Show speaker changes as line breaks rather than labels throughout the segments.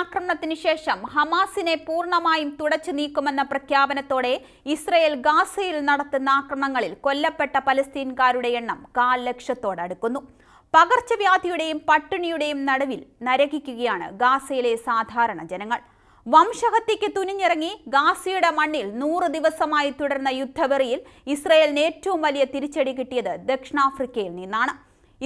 ആക്രമണത്തിന് ശേഷം ഹമാസിനെ പൂർണമായും തുടച്ചു നീക്കുമെന്ന പ്രഖ്യാപനത്തോടെ ഇസ്രയേൽ ഗാസയിൽ നടത്തുന്ന ആക്രമണങ്ങളിൽ കൊല്ലപ്പെട്ട പലസ്തീൻകാരുടെ എണ്ണം കാൽ ലക്ഷത്തോടടുക്കുന്നു പകർച്ചവ്യാധിയുടെയും പട്ടിണിയുടെയും നടുവിൽ നരകിക്കുകയാണ് ഗാസയിലെ സാധാരണ ജനങ്ങൾ. വംശഹത്യയ്ക്ക് തുനിഞ്ഞിറങ്ങി ഗാസയുടെ മണ്ണിൽ നൂറ് ദിവസമായി തുടർന്ന യുദ്ധവെറിയിൽ ഇസ്രയേലിന് ഏറ്റവും വലിയ തിരിച്ചടി കിട്ടിയത് ദക്ഷിണാഫ്രിക്കയിൽ നിന്നാണ്.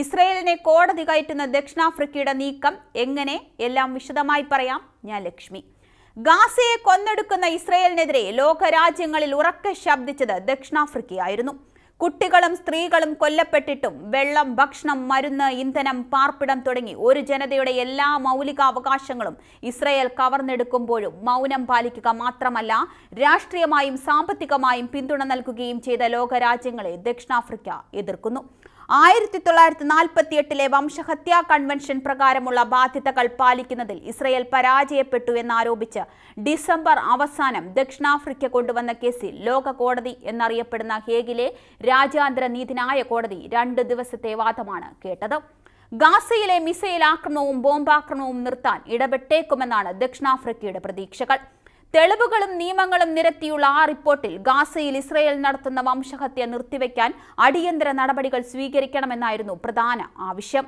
ഇസ്രയേലിനെ കോടതി കയറ്റുന്ന ദക്ഷിണാഫ്രിക്കയുടെ നീക്കം എങ്ങനെ? എല്ലാം വിശദമായി പറയാം ഞാൻ ലക്ഷ്മി. ഗാസയെ കൊന്നെടുക്കുന്ന ഇസ്രയേലിനെതിരെ ലോകരാജ്യങ്ങളിൽ ഉറക്കെ ശബ്ദിച്ചത് ദക്ഷിണാഫ്രിക്കയായിരുന്നു. കുട്ടികളും സ്ത്രീകളും കൊല്ലപ്പെട്ടിട്ടും വെള്ളം ഭക്ഷണം മരുന്ന് ഇന്ധനം പാർപ്പിടം തുടങ്ങി ഒരു ജനതയുടെ എല്ലാ മൗലികാവകാശങ്ങളും ഇസ്രയേൽ കവർന്നെടുക്കുമ്പോഴും മൗനം പാലിക്കുക മാത്രമല്ല രാഷ്ട്രീയമായും സാമ്പത്തികമായും പിന്തുണ നൽകുകയും ചെയ്ത ലോകരാജ്യങ്ങളെ ദക്ഷിണാഫ്രിക്ക എതിർക്കുന്നു. ആയിരത്തി തൊള്ളായിരത്തി നാൽപ്പത്തി എട്ടിലെ വംശഹത്യാ കൺവെൻഷൻ പ്രകാരമുള്ള ബാധ്യതകൾ പാലിക്കുന്നതിൽ ഇസ്രയേൽ പരാജയപ്പെട്ടു എന്നാരോപിച്ച് ഡിസംബർ അവസാനം ദക്ഷിണാഫ്രിക്ക കൊണ്ടുവന്ന കേസിൽ ലോക കോടതി എന്നറിയപ്പെടുന്ന ഹേഗിലെ രാജ്യാന്തര നീതിന്യായ കോടതി രണ്ട് ദിവസത്തെ വാദമാണ് കേട്ടത്. ഗാസയിലെ മിസൈൽ ആക്രമണവും ബോംബാക്രമണവും നിർത്താൻ ഇടപെട്ടേക്കുമെന്നാണ് ദക്ഷിണാഫ്രിക്കയുടെ പ്രതീക്ഷകൾ. തെളിവുകളും നിയമങ്ങളും നിരത്തിയുള്ള ആ റിപ്പോർട്ടിൽ ഗാസയിൽ ഇസ്രയേൽ നടത്തുന്ന വംശഹത്യ നിർത്തിവെക്കാൻ അടിയന്തര നടപടികൾ സ്വീകരിക്കണമെന്നായിരുന്നു പ്രധാന ആവശ്യം.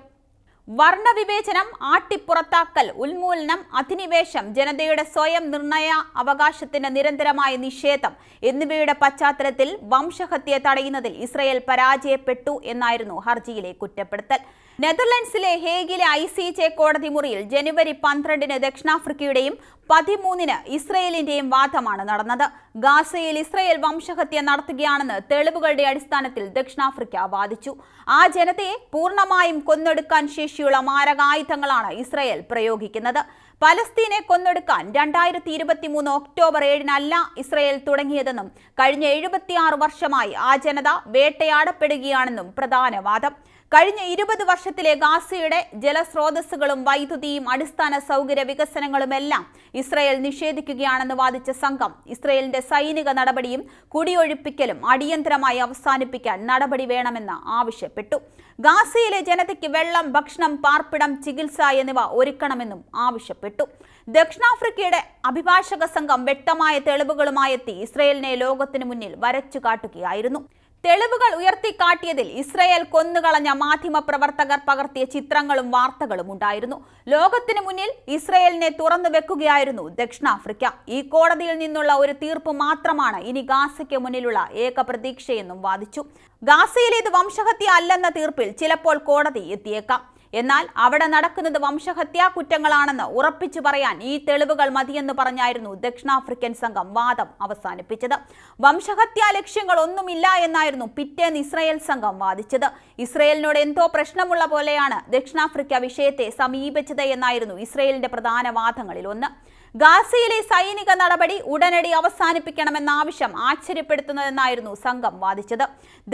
വർണവിവേചനം ആട്ടിപ്പുറത്താക്കൽ ഉന്മൂലനം അധിനിവേശം ജനതയുടെ സ്വയം നിർണയ അവകാശത്തിന്റെ നിരന്തരമായ നിഷേധം എന്നിവയുടെ പശ്ചാത്തലത്തിൽ വംശഹത്യ തടയുന്നതിൽ ഇസ്രയേൽ പരാജയപ്പെട്ടു എന്നായിരുന്നു ഹർജിയിലെ കുറ്റപ്പെടുത്തൽ. നെതർലൻഡ്സിലെ ഹേഗിലെ ഐ സി ജെ കോടതി മുറിയിൽ ജനുവരി പന്ത്രണ്ടിന് ദക്ഷിണാഫ്രിക്കയുടെയും പതിമൂന്നിന് ഇസ്രയേലിന്റെയും വാദമാണ് നടന്നത്. ഗാസയിൽ ഇസ്രയേൽ വംശഹത്യ നടത്തുകയാണെന്ന് തെളിവുകളുടെ അടിസ്ഥാനത്തിൽ ദക്ഷിണാഫ്രിക്ക വാദിച്ചു. ആ ജനതയെ പൂർണമായും കൊന്നൊടുക്കാൻ ശേഷിയുള്ള മാരകായുധങ്ങളാണ് ഇസ്രയേൽ പ്രയോഗിക്കുന്നത്. പലസ്തീനെ കൊന്നൊടുക്കാൻ രണ്ടായിരത്തി ഇരുപത്തി മൂന്ന് ഒക്ടോബർ ഏഴിനല്ല ഇസ്രയേൽ തുടങ്ങിയതെന്നും കഴിഞ്ഞ എഴുപത്തിയാറ് വർഷമായി ആ ജനത വേട്ടയാടപ്പെടുകയാണെന്നും പ്രധാന വാദം. കഴിഞ്ഞ ഇരുപത് വർഷത്തിലെ ഗാസയുടെ ജലസ്രോതസ്സുകളും വൈദ്യുതിയും അടിസ്ഥാന സൗകര്യ വികസനങ്ങളുമെല്ലാം ഇസ്രയേൽ നിഷേധിക്കുകയാണെന്ന് വാദിച്ച സംഘം ഇസ്രയേലിന്റെ സൈനിക നടപടിയും കുടിയൊഴിപ്പിക്കലും അടിയന്തരമായി അവസാനിപ്പിക്കാൻ നടപടി വേണമെന്ന് ആവശ്യപ്പെട്ടു. ഗാസയിലെ ജനതയ്ക്ക് വെള്ളം ഭക്ഷണം പാർപ്പിടം ചികിത്സ എന്നിവ ഒരുക്കണമെന്നും ആവശ്യപ്പെട്ടു. ദക്ഷിണാഫ്രിക്കയുടെ അഭിഭാഷക സംഘം വ്യക്തമായ തെളിവുകളുമായെത്തി ഇസ്രയേലിനെ ലോകത്തിനു മുന്നിൽ വരച്ചു കാട്ടുകയായിരുന്നു തെളിവുകൾ ഉയർത്തിക്കാട്ടിയതിൽ ഇസ്രയേൽ കൊന്നുകളഞ്ഞ മാധ്യമ പ്രവർത്തകർ പകർത്തിയ ചിത്രങ്ങളും വാർത്തകളും ഉണ്ടായിരുന്നു. ലോകത്തിനു മുന്നിൽ ഇസ്രയേലിനെ തുറന്നു വെക്കുകയായിരുന്നു ദക്ഷിണാഫ്രിക്ക. ഈ കോടതിയിൽ നിന്നുള്ള ഒരു തീർപ്പ് മാത്രമാണ് ഇനി ഗാസയ്ക്ക് മുന്നിലുള്ള ഏക പ്രതീക്ഷയെന്നും വാദിച്ചു. ഗാസയിലേത് വംശഹത്യ അല്ലെന്ന തീർപ്പിൽ ചിലപ്പോൾ കോടതി എത്തിയേക്കാം. എന്നാൽ അവിടെ നടക്കുന്നത് വംശഹത്യാ കുറ്റങ്ങളാണെന്ന് ഉറപ്പിച്ചു പറയാൻ ഈ തെളിവുകൾ മതിയെന്ന് പറഞ്ഞായിരുന്നു ദക്ഷിണാഫ്രിക്കൻ സംഘം വാദം അവസാനിപ്പിച്ചത്. വംശഹത്യാ ലക്ഷ്യങ്ങൾ ഒന്നുമില്ല എന്നായിരുന്നു പിറ്റേന്ന് ഇസ്രയേൽ സംഘം വാദിച്ചത്. ഇസ്രയേലിനോട് എന്തോ പ്രശ്നമുള്ള പോലെയാണ് ദക്ഷിണാഫ്രിക്ക വിഷയത്തെ സമീപിച്ചത് എന്നായിരുന്നു ഇസ്രയേലിന്റെ പ്രധാന വാദങ്ങളിൽ ഒന്ന്. ഗാസയിലെ സൈനിക നടപടി ഉടനടി അവസാനിപ്പിക്കണമെന്ന ആവശ്യം ആശ്ചര്യപ്പെടുത്തുന്നതെന്നായിരുന്നു സംഘം വാദിച്ചത്.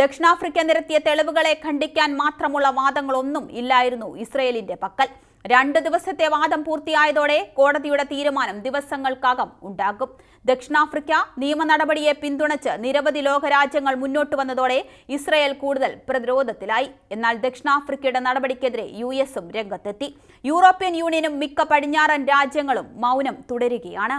ദക്ഷിണാഫ്രിക്ക നിരത്തിയ തെളിവുകളെ ഖണ്ഡിക്കാൻ മാത്രമുള്ള വാദങ്ങളൊന്നും ഇല്ലായിരുന്നു ഇസ്രയേലിന്റെ പക്കൽ. രണ്ട് ദിവസത്തെ വാദം പൂർത്തിയായതോടെ കോടതിയുടെ തീരുമാനം ദിവസങ്ങൾക്കകം ഉണ്ടാകും. ദക്ഷിണാഫ്രിക്ക നിയമ നടപടിയെ പിന്തുണച്ച് നിരവധി ലോകരാജ്യങ്ങൾ മുന്നോട്ട് വന്നതോടെ ഇസ്രയേൽ കൂടുതൽ പ്രതിരോധത്തിലായി. എന്നാൽ ദക്ഷിണാഫ്രിക്കയുടെ നടപടിക്കെതിരെ യു എസും രംഗത്തെത്തി. യൂറോപ്യൻ യൂണിയനും മിക്ക പടിഞ്ഞാറൻ രാജ്യങ്ങളും മൗനം തുടരുകയാണ്.